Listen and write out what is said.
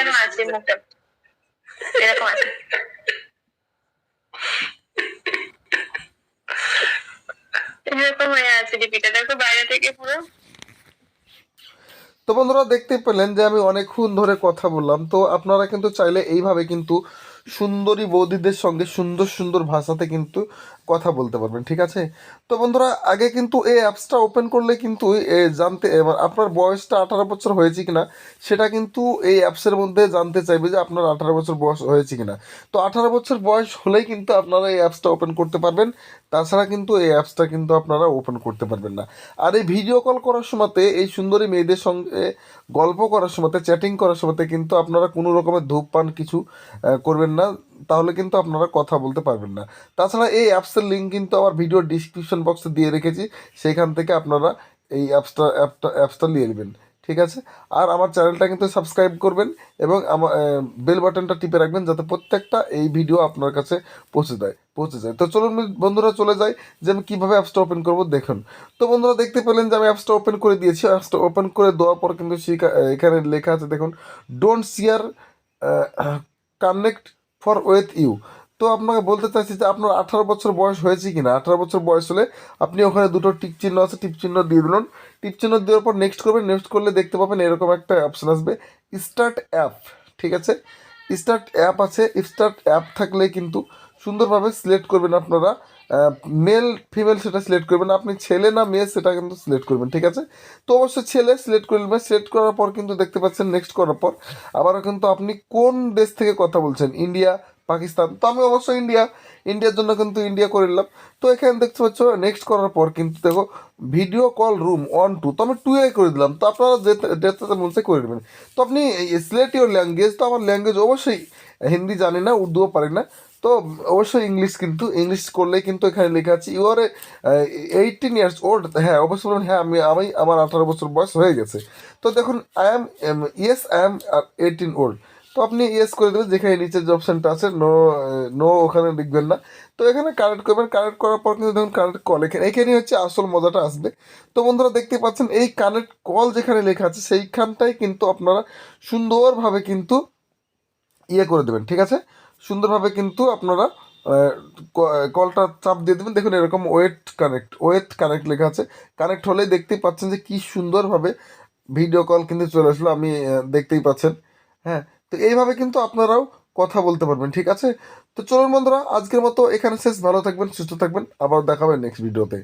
এরকম আছে মুখটা। বাইরে থেকে তো বন্ধুরা দেখতে পেলেন যে আমি অনেকক্ষণ ধরে কথা বললাম। তো আপনারা কিন্তু চাইলে এইভাবে কিন্তু সুন্দরী বৌদিদের সঙ্গে সুন্দর সুন্দর ভাষাতে কিন্তু কথা বলতে পারবেন ঠিক আছে? তো বন্ধুরা আগে কিন্তু এই অ্যাপসটা ওপেন করলে কিন্তু জানতে আপনার বয়সটা আঠারো বছর হয়েছে কিনা সেটা কিন্তু এই অ্যাপসের মধ্যে জানতে চাইবে যে আপনার আঠারো বছর বয়স হয়েছে কিনা। তো আঠারো বছর বয়স হলেই কিন্তু আপনারা এই অ্যাপসটা ওপেন করতে পারবেন তাছাড়া কিন্তু এই অ্যাপসটা কিন্তু আপনারা ওপেন করতে পারবেন না। আর এই ভিডিও কল করার সময়তে এই সুন্দরী মেয়েদের সঙ্গে গল্প করার সময়তে চ্যাটিং করার সময়তে কিন্তু আপনারা কোনো রকমের ধূপপান কিছু আহ, করবেন না, তাহলে কিন্তু আপনারা কথা বলতে পারবেন না। তাছাড়া এই অ্যাপসের লিঙ্ক কিন্তু আমার ভিডিও ডিসক্রিপশন বক্সে দিয়ে রেখেছি, সেখান থেকে আপনারা এই অ্যাপসটা অ্যাপটা অ্যাপসটা নিয়ে নেবেন, ঠিক আছে? আর আমার চ্যানেলটা কিন্তু সাবস্ক্রাইব করবেন এবং আমার বেল বাটনটা টিপে রাখবেন যাতে প্রত্যেকটা এই ভিডিও আপনার কাছে পৌঁছে যায় পৌঁছে যায়। তো চলুন বন্ধুরা চলে যাই যে আমি কীভাবে অ্যাপসটা ওপেন করব, দেখুন। তো বন্ধুরা দেখতে পেলেন যে আমি অ্যাপসটা ওপেন করে দিয়েছি। অ্যাপসটা ওপেন করে দেওয়ার পর কিন্তু এখানে লেখা আছে, দেখুন don't share connect for with you তো আপনাকে বলতে চাইছি যে আপনার আঠারো বছর বয়স হয়েছে কি না আঠারো বছর বয়স হলে আপনি ওখানে দুটো টিপ চিহ্ন আছে টিপ চিহ্ন দিয়ে দিলেন। টিপ চিহ্ন দেওয়ার পর নেক্সট করবেন নেক্সট করলে দেখতে পাবেন এরকম একটা অপশান আসবে স্টার্ট অ্যাপ ঠিক আছে? স্টার্ট অ্যাপ আছে স্টার্ট অ্যাপ থাকলে কিন্তু সুন্দরভাবে সিলেক্ট করবেন আপনারা। মেল ফিমেল সেটা সিলেক্ট করবেন। আপনি ছেলে না মেয়ে সেটা কিন্তু সিলেক্ট করবেন, ঠিক আছে? তো অবশ্যই ছেলে সিলেক্ট করে নেবেন। সিলেক্ট করার পর কিন্তু দেখতে পাচ্ছেন নেক্সট করার পর আবারও কিন্তু আপনি কোন দেশ থেকে কথা বলছেন? ইন্ডিয়া পাকিস্তান তো আমি অবশ্যই ইন্ডিয়া ইন্ডিয়ার জন্য কিন্তু ইন্ডিয়া করে নিলাম। তো এখানে দেখতে পাচ্ছ নেক্সট করার পর কিন্তু দেখো video call room one two তো আমি টু এ করে দিলাম। তো আপনারা যেতে চায় করে নেবেন। তো আপনি সিলেক্ট ইউর ল্যাঙ্গুয়েজ তো আমার ল্যাঙ্গুয়েজ অবশ্যই হিন্দি জানি না, উর্দুও পারি না। তো অবশ্যই ইংলিশ কিন্তু ইংলিশ করলেই কিন্তু এখানে লেখা আছে you are eighteen years old হ্যাঁ অবশ্যই বলবেন হ্যাঁ আমি আমি আমার আঠারো বছর বয়স হয়ে গেছে। তো দেখুন I am yes I am eighteen old তো আপনি ইয়েস করে দেবেন, যেখানে নিচের যে অপশানটা আছে নো নো ওখানে লিখবেন না। তো এখানে কানেক্ট করবেন কানেক্ট করার পর কিন্তু দেখুন কানেক্ট কল এখানে এখানেই হচ্ছে আসল মজাটা আসবে। তো বন্ধুরা, দেখতে পাচ্ছেন, এই কানেক্ট কল যেখানে লেখা আছে, সেইখানটাই কিন্তু আপনারা সুন্দরভাবে কিন্তু ইয়ে করে দেবেন, ঠিক আছে? সুন্দরভাবে কিন্তু আপনারা কলটা চাপ দিয়ে দেবেন। দেখুন এরকম ওয়েট কানেক্ট ওয়েট কানেক্ট লেখা আছে। কানেক্ট হলেই দেখতেই পাচ্ছেন যে কি সুন্দরভাবে ভিডিও কল কিন্তু চলে আসলো, আমি দেখতেই পাচ্ছেন। হ্যাঁ তো এইভাবে কিন্তু আপনারাও কথা বলতে পারবেন, ঠিক আছে? তো চলুন বন্ধুরা, আজকের মতো এখানে শেষ। ভালো থাকবেন, সুস্থ থাকবেন। আবার দেখাবেন নেক্সট ভিডিওতে